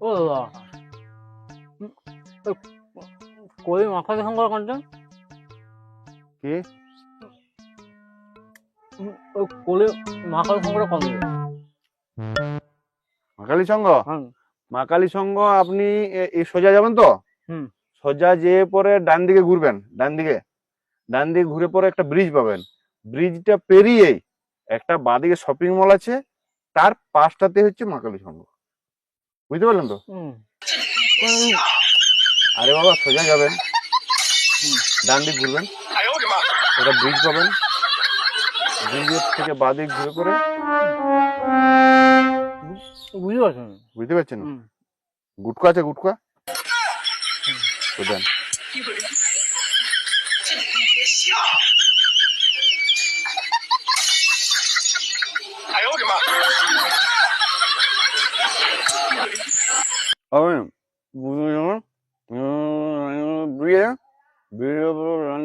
ওই কই মাখাতে সংগ্রহ করছেন কি? ওই কোলে মাখাতে সংগ্রহ কম দেবে মা কালী সংঘ হ্যাঁ। মা কালী সংঘ আপনি এই সোজা যাবেন তো? হুম। সোজা যেয়ে পরে ডান দিকে ঘুরবেন ডান দিকে। ডান দিকে ঘুরে পরে একটা ব্রিজ পাবেন। ব্রিজটা পেরিয়েই একটা বাঁদিকে শপিং মল আছে তার পাশটাতে হচ্ছে মা কালী সংঘ বুঝতে পারলেন তো? আরে বাবা সোজা যাবেন। ডান দিক ঘুরবেন। একটা ব্রিজ পাবেন। ব্রিজের থেকে বাঁদিক ঘুরে করে বুঝতে পারছেন? বুঝতে পারছেন? গুটকা আছে গুটকা? বুঝতে পারছেন ব্রিজে ব্রিজের উপর ডান